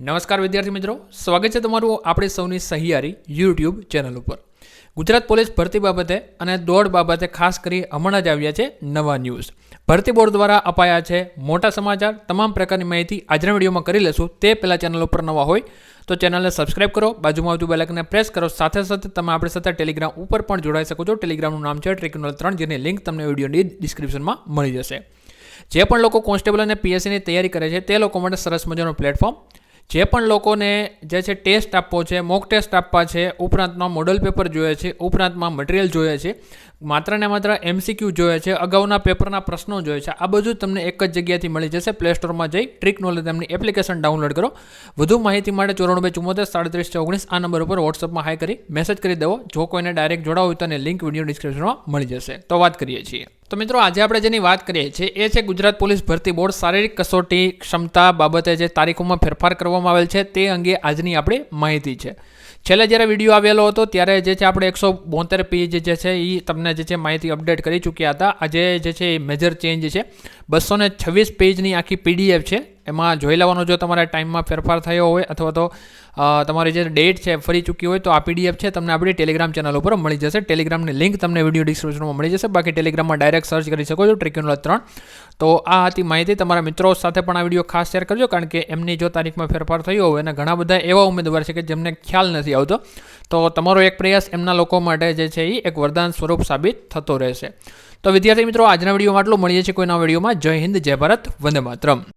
નમસ્કાર વિદ્યાર્થી મિત્રો, સ્વાગત છે તમારું આપણી સૌની સહિયારી યુટ્યુબ ચેનલ ઉપર. ગુજરાત પોલીસ ભરતી બાબતે અને દોડ બાબતે ખાસ કરી હમણાં જ આવ્યા છે નવા ન્યૂઝ ભરતી બોર્ડ દ્વારા અપાયા છે, મોટા સમાચાર, તમામ પ્રકારની માહિતી આજના વિડીયોમાં કરી લેશું. તે પહેલાં ચેનલ ઉપર નવા હોય, તો ચેનલને સબસ્ક્રાઇબ કરો, બાજુમાં આવતું બેલાકને પ્રેસ કરો, સાથે સાથે તમે આપણી સાથે ટેલિગ્રામ ઉપર પણ જોડાઈ શકો છો. ટેલિગ્રામનું નામ છે ટ્રિકનલ ત્રણ, જેની લિંક તમને વિડીયોની ડિસ્ક્રિપ્શનમાં મળી જશે. જે પણ લોકો કોન્સ્ટેબલ અને પીએસસીની તૈયારી કરે છે, તે લોકો માટે સરસ મજાનું પ્લેટફોર્મ જે પણ લોકોને જે છે ટેસ્ટ આપવો છે, મોક ટેસ્ટ આપવા છે, ઉપરાંતમાં મોડલ પેપર જોઈએ છે, ઉપરાંતમાં મટીરિયલ જોઈએ છે માત્ર ને માત્ર એમસીક્યુ જોઈએ છે, અગાઉના પેપરના પ્રશ્નો જોઈએ છે. આ બધું તમને એક જ જગ્યાથી મળી જશે. પ્લે સ્ટોરમાં જઈ ટ્રીક નોલેજ તેમની એપ્લિકેશન ડાઉનલોડ કરો. વધુ માહિતી માટે ચોરાણું ચુમ્મોતેર સાડત્રીસ ઓગણીસ આ નંબર ઉપર વોટ્સઅપમાં હાઈ કરી મેસેજ કરી દેવો. જો કોઈને ડાયરેક્ટ જોડાવું તો એને લિંક વીડિયો ડિસ્ક્રિપ્શનમાં મળી જશે. તો વાત કરીએ છીએ. તો મિત્રો, આજે આપણે જેની વાત કરીએ છીએ એ છે ગુજરાત પોલીસ ભરતી બોર્ડ શારીરિક કસોટી ક્ષમતા બાબતે જે તારીખોમાં ફેરફાર કરવામાં આવેલ છે તે અંગે આજની આપણી માહિતી છે. છેલ્લે જ્યારે વીડિયો આવેલો હતો, ત્યારે જે છે આપણે એકસો બોતેર પેજ જે છે એ તમને જે છે માહિતી અપડેટ કરી ચૂક્યા હતા. આજે જે છે એ મેજર ચેન્જ છે. બસો ને છવ્વીસ પેજની આખી પીડીએફ છે. એમાં જોઈ લેવાનો જો તમારા ટાઈમમાં ફેરફાર થયો હોય અથવા તો તમારી જે ડેટ છે ફરી ચૂકી હોય તો આ પીડીએફ છે તમને આપણી ટેલિગ્રામ ચેનલ ઉપર મળી જશે. ટેલિગ્રામની લિંક તમને વીડિયો ડિસ્ક્રિપ્શનમાં મળી જશે. બાકી ટેલિગ્રામમાં ડાયરેક્ટ સર્ચ કરી શકો છો ટ્રિક્યુનલ ત્રણ. તો આ હતી માહિતી. તમારા મિત્રો સાથે પણ આ વીડિયો ખાસ શેર કરજો કારણ કે એમની જો તારીખમાં ફેરફાર થયો હોય અને ઘણા બધા એવા ઉમેદવાર છે કે જેમને ખ્યાલ નથી આવતો, તો તમારો એક પ્રયાસ એમના લોકો માટે જે છે એ એક વરદાન સ્વરૂપ સાબિત થતો રહેશે. તો વિદ્યાર્થી મિત્રો, આજના વિડીયોમાં આટલું. મળીએ છીએ કોઈના વિડીયોમાં. જય હિન્દ, જય ભારત. વંદે માતરમ.